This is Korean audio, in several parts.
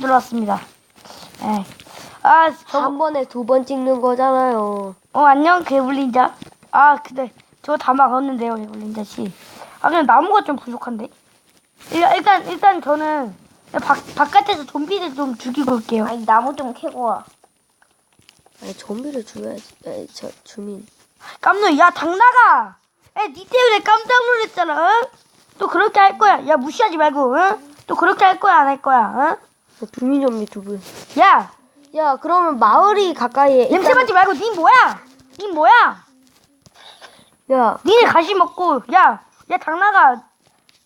들어왔습니다. 예. 아, 저, 한 번에 두 번 찍는 거잖아요. 어, 안녕, 개불린자. 아, 근데, 저 다 막았는데요, 개불린자 씨. 아, 그냥 나무가 좀 부족한데? 일단, 일단, 일단 저는, 바, 바깥에서 좀비들 좀 죽이고 올게요. 아니 나무 좀 캐고 와. 아니 좀비를 죽여야지. 아니, 저 주민. 깜놀, 야, 당나가! 에, 니 때문에 깜짝 놀랐잖아, 응? 또 그렇게 할 거야. 야, 무시하지 말고, 응? 또 그렇게 할 거야, 안 할 거야, 저 주민 좀비 두 분. 응? 야, 야 그러면 마을이 가까이에. 냄새 맡지 말고, 니 뭐야? 니 뭐야? 야 니네 가시 먹고 야, 야 당나가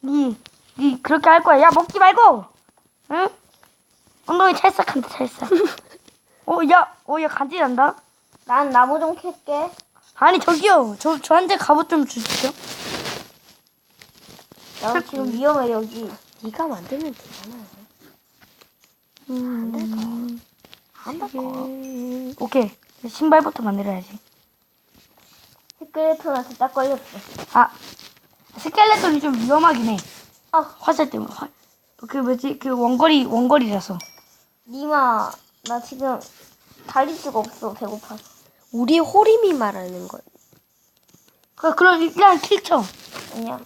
니, 니 그렇게 할 거야. 야 먹지 말고, 응? 엉덩이 찰싹한다 찰싹. 어, 야, 어, 야 간지 난다. 난 나무 좀 캘게. 아니 저기요, 저 저한테 갑옷 좀 주시죠. 나 지금 위험해 여기. 네가 만들면 되잖아. 음, 안 바꿔. 오케이. 신발부터 만들어야지. 스켈레톤한테 딱 걸렸어. 아, 스켈레톤이 좀 위험하긴 해. 아 화살 때문에. 화, 그 뭐지? 그 원거리 원거리라서. 니마 나 지금 달릴 수가 없어 배고파서. 우리 호림이 말하는 거. 그 그럼 일단 킬 쳐. 아니야.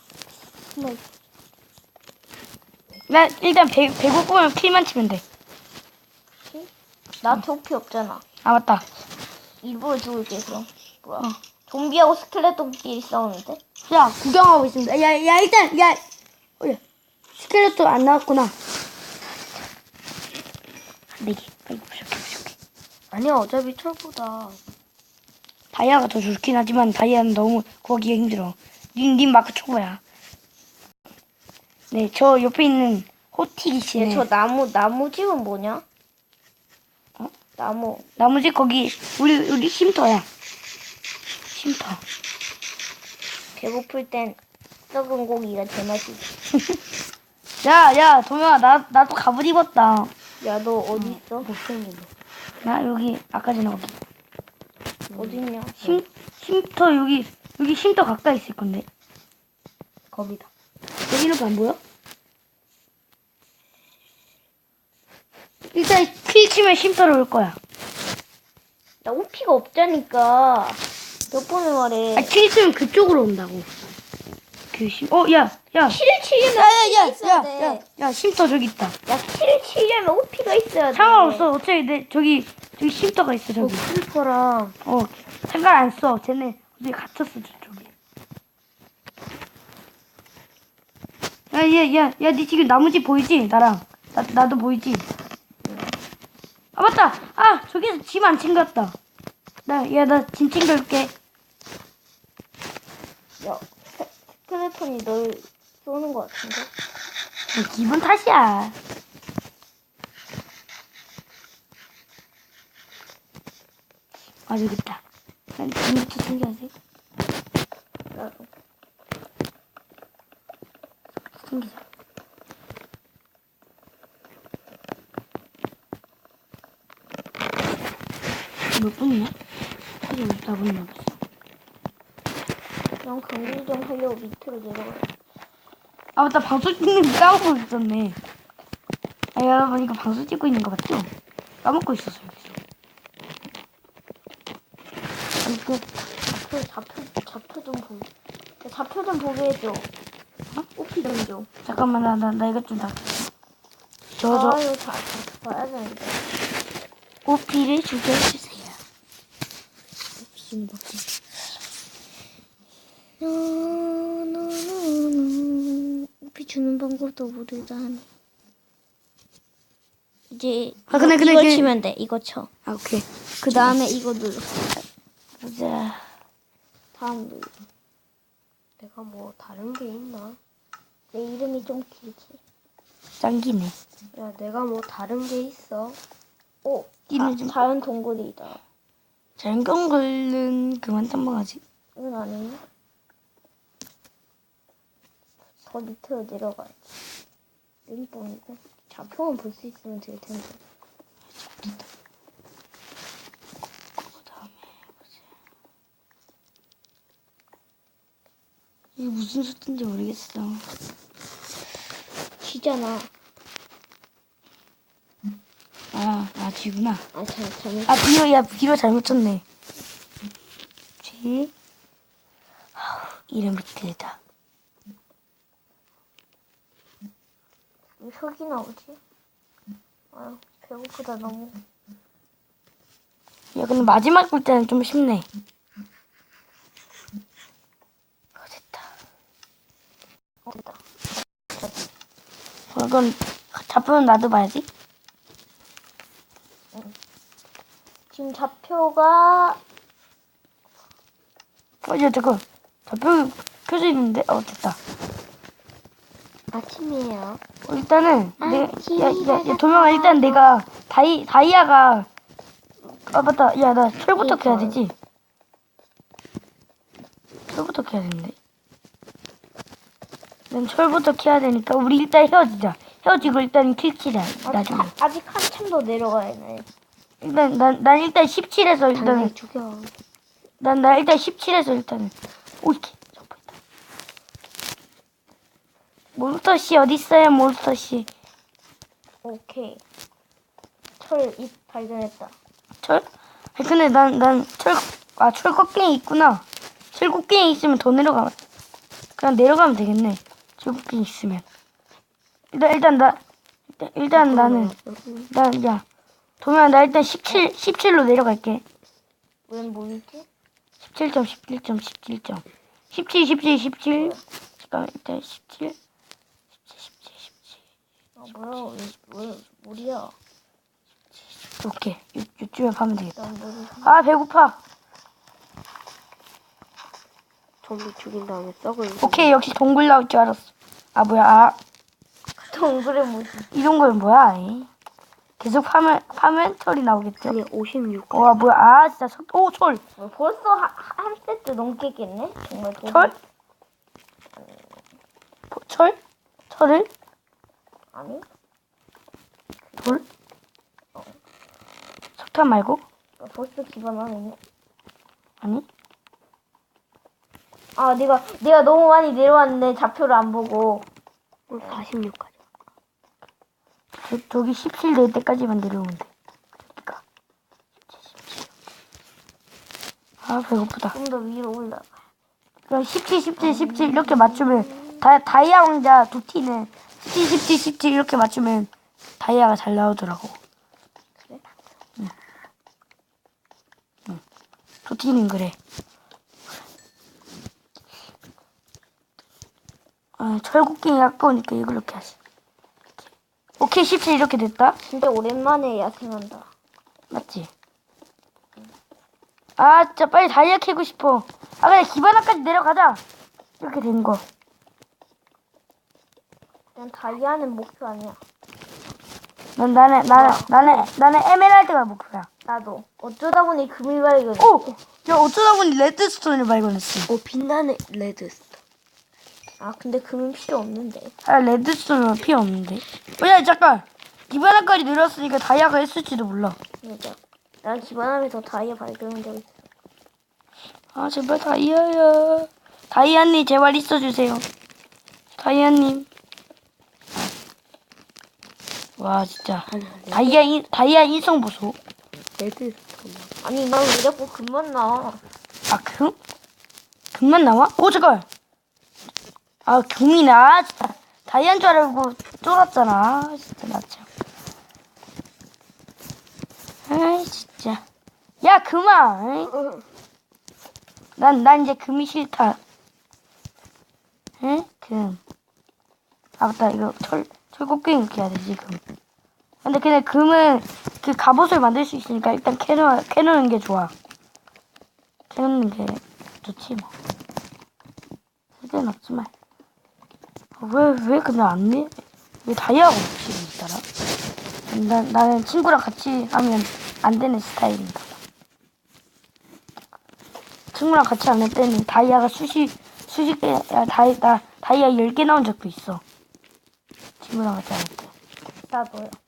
뭐, 나 일단 배 배고프면 킬만 치면 돼. 나 토피 없잖아. 아 맞다. 일부러 죽을게 그럼. 뭐야? 어. 좀비하고 스켈레톤끼리 싸우는데? 야, 구경하고 있습니다. 야, 야, 일단, 야, 어, 야, 스켈레톤 안 나왔구나. 네 개. 아이고, 부족해, 부족해. 아니야 어차피 철보다. 다이아가 더 좋긴 하지만 다이아는 너무 구하기가 힘들어. 님, 님 마크 초보야. 네, 저 옆에 있는 호티기 씨는 얘저 나무 나무 집은 뭐냐? 어? 나무. 나머지 거기 우리 우리 쉼터야. 쉼터. 배고플 땐 썩은 고기가 제맛이지. 야, 야, 도명아, 나 나도 갑옷 입었다. 야 너 어디 있어? 못생긴. 나 여기 아까 전에 거기 어디 있냐? 쉼 쉼터 여기 여기 쉼터 가까이 있을 건데. 거기다. 여기 이렇게 안 보여? 일단 킬 치면 쉼터로 올 거야. 나 오피가 없자니까. 몇 번을 말해. 아, 킬 치면 그쪽으로 온다고. 그 쉼, 어, 야, 야. 치려면 야, 야, 야, 있어야 야, 돼. 야, 야, 쉼터 저기 있다. 야, 치려면 오피가 있어야 돼. 상관없어. 어차피 내, 저기, 저기 쉼터가 있어, 어 저기. 크리퍼랑 어, 상관 안 써. 쟤네 어디 갇혔어, 저쪽에. 야, 야, 야, 야, 니 지금 나무집 보이지? 나랑. 나, 나도 보이지? 아, 맞다! 아, 저기서 짐 안 챙겼다. 나, 야, 나짐 챙겨올게. 야, 스- 스켈레톤이 널 쏘는 것 같은데? 야, 기분 탓이야. 아, 저기 있다. 난 짐부터 챙겨야지. 나도. 챙기자. 몇 분이야? 아직 54분 남았어. 난 강질 좀 하려고 밑으로 내려가. 아, 맞다. 방송 찍는 거 까먹고 있었네. 아, 여러분, 이거 방송 찍고 있는 거 맞죠? 까먹고 있었어요. 아니, 그, 그 좌표, 좌표 좀 보. 야, 좌표 좀 보게 해줘. 어? 오피 좀 줘. 잠깐만, 나, 나, 나 이것 좀 다. 저, 저, 아유, 다, 다 봐야 되는데. 오피를 죽여주세요. 먹기. 노노노노. 오피 주는 방법도 모르다 하네. 이제 아, 근데, 근데, 이거 그- 치면 돼. 이거 쳐. 아, 오케이. 그 다음에 이거 눌러. 보자. 다음 눌러. 내가 뭐 다른 게 있나? 내 이름이 좀 길지. 짱기네. 야 내가 뭐 다른 게 있어? 오, 아, 좀- 자연 동굴이다. 자연경 걸른 그만 탐방하지. 이건 아니네. 더 밑으로 내려가야지. 링뽕이고. 좌표만 볼 수 있으면 될 텐데. 그 다음에 보자. 이게 무슨 소리인지 모르겠어. 쥐잖아. G구나. 아, 잘, 잘못. 아, B로, 야, B로 잘못 쳤네. G. 아우, 이름이 길다. 왜 혁이 나오지? 아유, 배고프다, 너무. 야, 근데 마지막 글자는 좀 쉽네. 어, 됐다. 어, 됐다. 어, 이건 잡으면 나도 봐야지. 지금 좌표가 어, 야, 잠깐. 잡혀, 켜져 있는데? 어, 됐다. 아침이에요. 어, 일단은, 아, 내, 야, 야, 야, 도명아, 일단 내가, 다이, 다이아가, 아, 맞다. 야, 나 철부터 캐야 되지? 철부터 캐야 되는데. 난 철부터 캐야 되니까, 우리 일단 헤어지자. 헤어지고 일단 킬치자, 나중에. 아직, 아직 한참 더 내려가야 해. 일단, 난, 난 일단 17에서 일단은, 당장 죽여. 난, 나 일단 17에서 일단은, 오, 이렇게, 점프했다. 몬스터 씨 어딨어요, 몬스터 씨. 오케이. 철 입 발견했다. 철? 아니, 근데 난, 난 철, 아, 철곡갱이 있구나. 철곡갱이 있으면 더 내려가면, 그냥 내려가면 되겠네. 철곡갱이 있으면. 일단, 일단, 나, 일단, 일단 나는, 난, 야, 도면 나 일단 17, 17로 내려갈게. 웬 뭐였지? 17점, 17점, 17점. 17, 17, 17. 잠깐만, 일단 17. 17, 17, 17. 아 뭐야? 왜, 왜 물이야? 오케이. 요, 요쯤에 가면 되겠다. 난. 아, 배고파. 좀비 죽인 다음에 썩을. 오케이, 역시 동굴 나올 줄 알았어. 아, 뭐야, 아. 동굴에 뭐지? 이런 건 뭐야? 이? 계속 파면 파면 철이 나오겠죠? 아니 56. 와 뭐야? 아 진짜 철, 오 철, 뭐 벌써 한, 한 세트 넘겠겠네? 정말 돈- 철, 보- 철, 철을 아니? 돌, 석탄 말고 나 벌써 기반하네. 아니? 아 내가 내가 너무 많이 내려왔는데 좌표를 안 보고 46까지. 저, 저기 17 될 때까지만 내려오면 돼. 저기가 17, 17. 아 배고프다. 좀 더 위로 올라가. 그럼 17, 17, 17 이렇게 맞추면 다 다이아 왕자 두 티는 17, 17, 17 이렇게 맞추면 다이아가 잘 나오더라고. 그래? 응. 응. 두 티는 그래. 아, 철곡갱이 아까우니까 이걸로 이렇게 하지. 오케이, 17 이렇게 됐다. 진짜 오랜만에 야생한다. 맞지? 아, 진짜 빨리 다이아 캐고 싶어. 아, 그래, 기바나까지 내려가자. 이렇게 된 거. 그냥 다이아는 목표 아니야. 난 나는 나는 나는 나는 에메랄드가 목표야. 나도 어쩌다 보니 금이 발견. 오, 야 어쩌다 보니 레드스톤을 발견했어. 오 빛나는 레드스타. 아 근데 금은 필요 없는데. 아 레드스톤은 필요 없는데. 어, 야 잠깐. 기바나까지 늘었으니까 다이아가 했을지도 몰라. 맞아. 난 기반하면서 다이아 발견한 적 있어. 아 제발 다이아야. 다이아님 제발 있어주세요. 다이아님. 와 진짜 아니 아니. 다이아 인 다이아 인성 보소. 레드스타. 아니 난왜 자꾸 금만 나와? 아 금? 금만 나와? 오 잠깐. 아. 아 진짜 다이아인 줄 알고 쫄았잖아. 아, 진짜 나 참. 아이 진짜. 야 금아. 난난 이제 금이 싫다. 응? 금. 아 맞다 이거 철 철곡갱이 이렇게 해야 되지 금. 근데 근데 금은 그 갑옷을 만들 수 있으니까 일단 캐놓 캐놓는 게 좋아. 캐놓는 게 좋지 뭐. 쓸데는 없지만. 왜 왜 근데 안 내? 왜 다이아가 없지 있더라? 난 나는 친구랑 같이 하면 안 되는 스타일인가 봐. 친구랑 같이 안할 때는 다이아가 수십 수십 개 야, 다이 나 다이아 10개 나온 적도 있어. 친구랑 같이 안할 때. 나도요.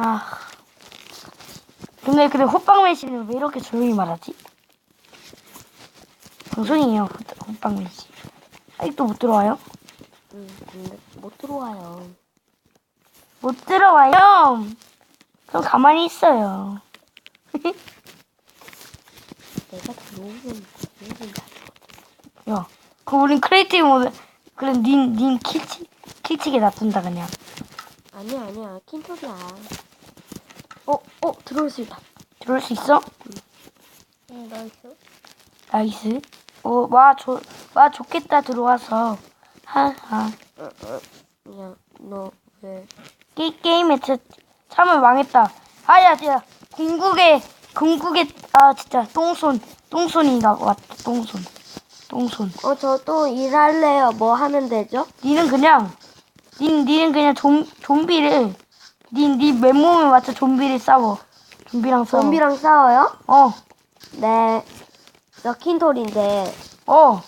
아. 근데 근데 호빵맨 씨는 왜 이렇게 조용히 말하지? 방송이에요 호- 호빵맨 씨. 아직도 못 들어와요? 음, 근데 못 들어와요. 못 들어와요. 그럼 가만히 있어요. 내가 들어오면 다 야, 그 우린 크리에이티브 모드. 그래, 닌, 닌 킬치, 킬치게 놔둔다, 그냥. 아니야 아니야 킨토리야. 어, 어 들어올 수 있다. 들어올 수 있어? 응, 너 있어? 나이스. 오, 와, 좋, 와, 좋겠다, 들어와서. 하하. 어, 어, 그냥 너 왜? 게, 게임에 참, 참을 망했다. 아, 야, 야, 궁극의, 궁극의, 아, 진짜, 똥손, 똥손이 나 왔다, 똥손. 똥손. 어 저 또 일할래요. 뭐 하면 되죠? 니는 그냥, 닌, 니는 그냥 좀, 좀비를, 닌, 니 맨몸에 맞춰 좀비를 싸워. 좀비랑 싸워. 좀비랑 싸워요? 어, 네. 저 킨토리인데 어.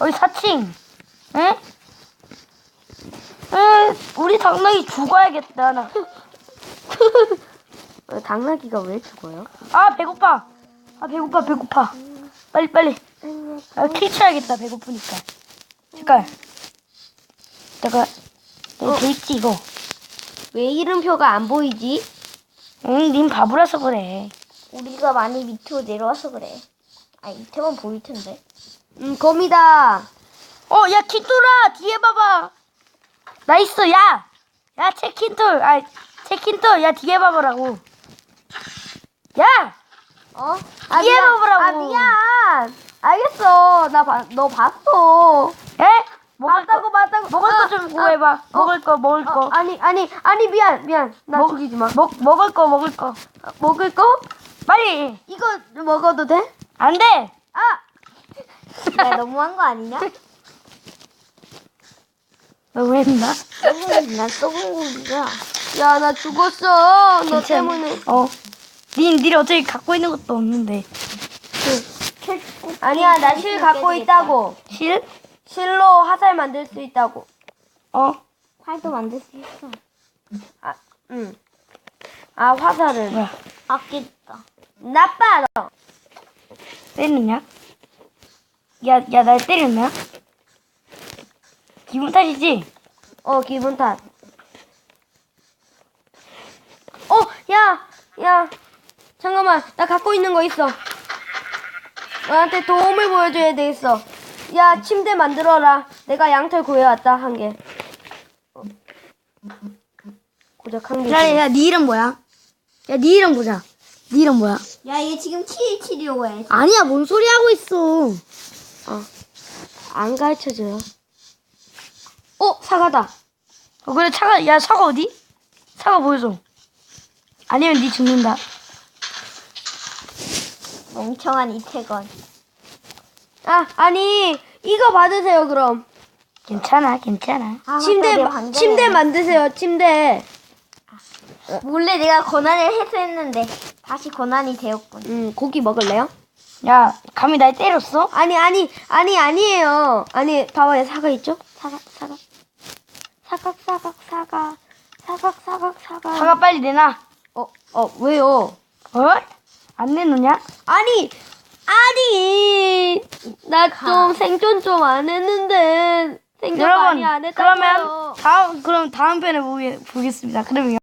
여기 4층. 에? 에, 우리 당나귀 죽어야겠다, 나. 어, 당나귀가 왜 죽어요? 아, 배고파. 아, 배고파, 배고파. 빨리, 빨리. 아, 킬 쳐야겠다, 배고프니까. 잠깐. 내가, 내가 돼 있지, 이거. 왜 이름표가 안 보이지? 응, 닌 바보라서 그래. 우리가 많이 밑으로 내려와서 그래. 아, 밑에만 보일 텐데. 음 거미다. 어, 야, 킨토라! 뒤에 봐봐! 나이스, 야! 야, 체킨톨! 아, 체킨톨! 야, 뒤에 봐보라고. 야! 어? 아, 뒤에 미안. 봐보라고. 아 미안. 알겠어. 나너 봤어. 에? 먹을 맞다고 거, 맞다고. 먹을 아, 거좀 구해봐. 어, 먹을 거, 먹을 어, 거. 아니 아니 아니 미안 미안. 나 먹- 죽이지 마. 먹, 먹을 거, 먹을 거. 먹을 거? 빨리! 이거 먹어도 돼? 안 돼! 아 야, 너무한 거 아니냐? 너 왜 했나? 난 썩은 고기야. 야 나 죽었어. 너. 때문에. 어. 닌, 니 어차피 갖고 있는 것도 없는데. 아니야 나 실 갖고 있다고. 실? 실로 화살 만들 수 있다고. 어. 활도 만들 수 있어. 아 응. 아 화살을. 뭐야. 아끼다. 나빠 너. 때리냐? 야, 야, 날 때렸냐? 기분 탓이지? 어 기분 탓. 어, 야, 야, 잠깐만, 나 갖고 있는 거 있어. 너한테 도움을 보여줘야 되겠어. 야, 침대 만들어라. 내가 양털 구해왔다 한 개. 어. 고작 한 개. 야, 야, 니 이름 뭐야? 야, 니 이름 보자. 니 이름 뭐야? 야, 얘 지금 키 치려고 해. 아니야, 뭔 소리 하고 있어. 안 가르쳐줘요. 어, 사과다. 어, 그래, 차가, 야, 사과 어디? 사과 보여줘. 아니면 니 죽는다. 멍청한 이태건. 아, 아니, 이거 받으세요, 그럼. 괜찮아, 괜찮아. 아, 침대, 맞다, 마-. 침대 만드세요, 침대. 몰래 내가 권한을 해소했는데 다시 권한이 되었군. 음, 고기 먹을래요? 야, 감히 날 때렸어? 아니 아니 아니 아니에요. 아니 봐봐요 사과 있죠? 사과 사과 사각 사각 사과 사각 사각 사과. 사과 빨리 내놔. 어어 왜요? 어? 안 내놓냐? 아니 아니 나 좀 생존 좀 안 했는데 생존 여러분, 많이 안 했다고요. 그러면 다음, 그럼 다음 편에 보겠, 보겠습니다. 그러면